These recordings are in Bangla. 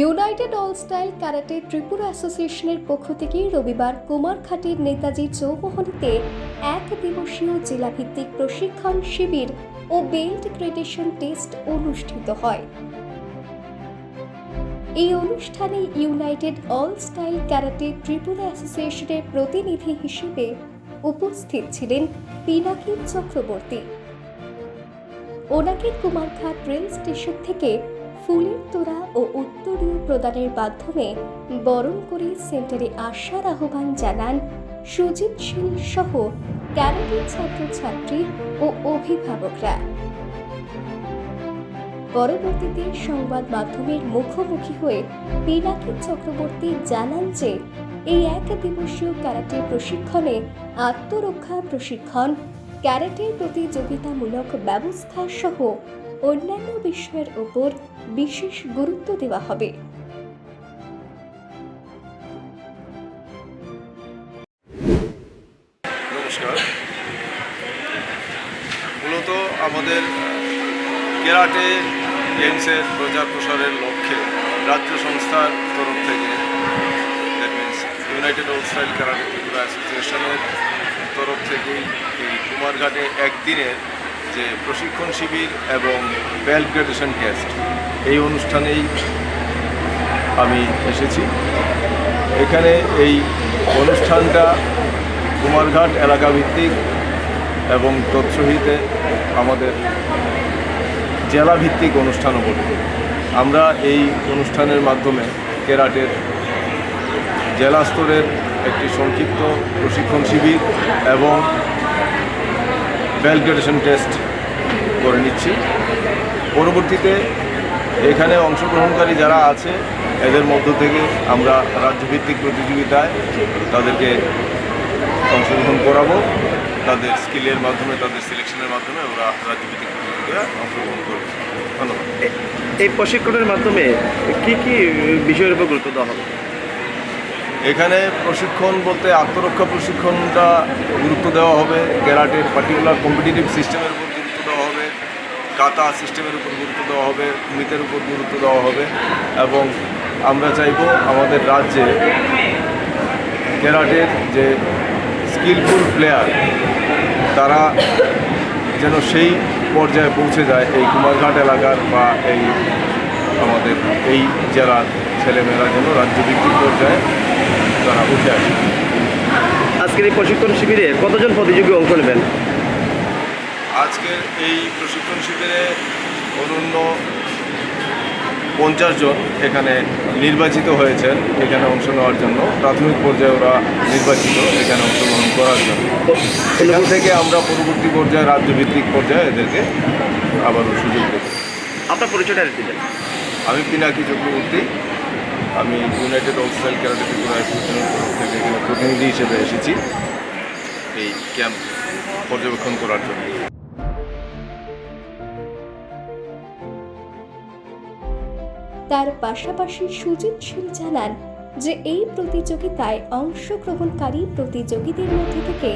United all style karate Tripura অ্যাসোসিয়েশনের পক্ষ থেকে রবিবার কুমারঘাটের নেতাজি চৌমোহনীতে এক দিবসীয় জেলাভিত্তিক প্রশিক্ষণ শিবির ও বেল্ট গ্রেডেশন টেস্ট অনুষ্ঠিত হয়। এই অনুষ্ঠানে united all style karate Tripura অ্যাসোসিয়েশনের প্রতিনিধি হিসেবে উপস্থিত ছিলেন পিনাকি চক্রবর্তী। ওনাকে কুমারঘাট রেল স্টেশন থেকে ফুলের তোড়া ও উত্তরীয় প্রদানের মাধ্যমে বরণ করে সেন্টারে আসার আহ্বান জানান সুজিত শীল সহ ক্যারাটের ছাত্রছাত্রী ও অভিভাবকরা। পরবর্তীতে সংবাদ মাধ্যমের মুখোমুখি হয়ে পিনাকি চক্রবর্তী জানান যে, এই এক দিবসীয় ক্যারাটে প্রশিক্ষণে আত্মরক্ষা প্রশিক্ষণ, ক্যারাটের প্রতিযোগিতামূলক ব্যবস্থা সহ অন্যান্য বিষয়ের ওপর বিশেষ গুরুত্ব দেওয়া হবে। নমস্কার। মূলত আমাদের কেরাটে গেমসের প্রচার প্রসারের লক্ষ্যে রাজ্য সংস্থার তরফ থেকে that means united all style karate Tripura অ্যাসোসিয়েশনের তরফ থেকেই এই কুমারঘাটে একদিনের যে প্রশিক্ষণ শিবির এবং বেল্ট গ্রেডেশন টেস্ট, এই অনুষ্ঠানেই আমি এসেছি। এখানে এই অনুষ্ঠানটা কুমারঘাট এলাকা ভিত্তিক এবং তৎসহিতে আমাদের জেলা ভিত্তিক অনুষ্ঠানও বটে আমরা এই অনুষ্ঠানের মাধ্যমে কেরাটের জেলা স্তরের একটি সংক্ষিপ্ত প্রশিক্ষণ শিবির এবং ভ্যালগ্রেডেশন টেস্ট করে নিচ্ছি। পরবর্তীতে এখানে অংশগ্রহণকারী যারা আছে, এদের মধ্য থেকে আমরা রাজ্যভিত্তিক প্রতিযোগিতায় তাদেরকে অংশগ্রহণ করাবো। তাদের স্কিলের মাধ্যমে, তাদের সিলেকশনের মাধ্যমে ওরা রাজ্যভিত্তিক প্রতিযোগিতায় অংশগ্রহণ করবে। ধন্যবাদ। এই প্রশিক্ষণের মাধ্যমে কি কি বিষয়ের উপর গুরুত্ব দেওয়া হবে? এখানে প্রশিক্ষণ বলতে আত্মরক্ষা প্রশিক্ষণটা গুরুত্ব দেওয়া হবে। ক্যারাটের পার্টিকুলার কম্পিটিটিভ সিস্টেমের উপর গুরুত্ব দেওয়া হবে। কাতা সিস্টেমের উপর গুরুত্ব দেওয়া হবে। মিতের উপর গুরুত্ব দেওয়া হবে। এবং আমরা চাইব আমাদের রাজ্যে ক্যারাটের যে স্কিলফুল প্লেয়ার তারা যেন সেই পর্যায়ে পৌঁছে যায় এই কুমারঘাট এলাকার বা এই আমাদের এই জেলার ছেলেমেয়েরা যেন রাজ্যভিত্তিক পর্যায়ে আজকের এই প্রশিক্ষণ শিবিরে কতজন প্রতিযোগী অংশ নেবেন? আজকের এই প্রশিক্ষণ শিবিরে অনন্য পঞ্চাশ জন এখানে নির্বাচিত হয়েছেন এখানে অংশ নেওয়ার জন্য। প্রাথমিক পর্যায়ে ওরা নির্বাচিত এখানে অংশগ্রহণ করার জন্য। এখান থেকে আমরা পরবর্তী পর্যায়ে রাজ্যভিত্তিক পর্যায়ে এদেরকে আবারও সুযোগ দেব। আপনার পরিচয়টা দিলেন আমি পিনাকি চক্রবর্তী। আমি ইউনাইটেড অফিসাল ক্যারাটে ত্রিপুরা অ্যাসোসিয়েশনের তরফ থেকে এখানে প্রতিনিধি হিসেবে এসেছি এই ক্যাম্প পর্যবেক্ষণ করার জন্য। তার পাশাপাশি সুজিত শীল জানান যে এই প্রতিযোগিতায় অংশগ্রহণকারী প্রতিযোগীদের মধ্যে থেকে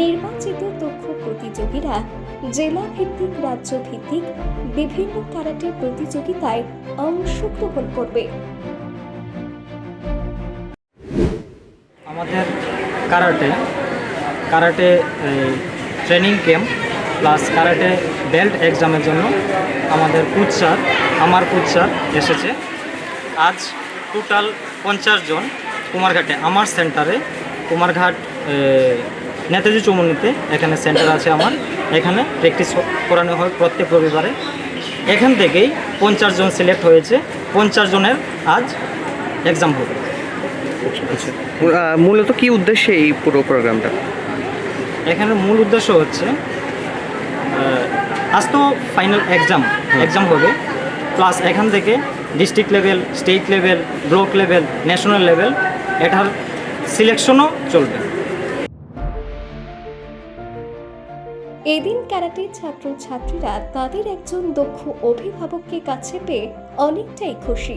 নির্বাচিত দক্ষ প্রতিযোগীরা জেলা ভিত্তিক রাজ্য ভিত্তিক বিভিন্ন ক্যারাটে প্রতিযোগিতায় অংশগ্রহণ করবে। আমাদের karate karate training camp plus karate belt এক্সামের জন্য আমাদের কোচ স্যার আমার কোচ স্যার এসেছে। আজ টোটাল পঞ্চাশ জন কুমারঘাটে, আমার সেন্টারে কুমারঘাট নেতাজি চৌমনিতে এখানে সেন্টার আছে আমার। এখানে প্র্যাকটিস করানো হয় প্রত্যেক রবিবারে। এখান থেকেই পঞ্চাশ জন সিলেক্ট হয়েছে। পঞ্চাশ জনের আজ এক্সাম হবে। আচ্ছা। মূলত কি উদ্দেশ্যে এই পুরো প্রোগ্রামটা? এখানে মূল উদ্দেশ্য হচ্ছে আজ তো ফাইনাল এক্সাম এক্সাম হবে। প্লাস এখান থেকে district level state level block level national level এটার সিলেকশনও চলবে। এদিন ক্যারাটে ছাত্রছাত্রীরা তাদের একজন দক্ষ অভিভাবককে কাছে পেয়ে অনেকটাই খুশি।